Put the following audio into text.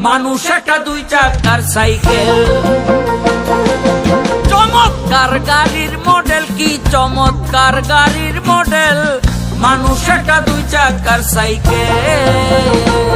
মানুষ একটা, দুই চাকার সাইকেল। চমৎকার গাড়ির মডেল কি? চমৎকার গাড়ির মডেল। মানুষ একটা, দুই চাকার সাইকেল।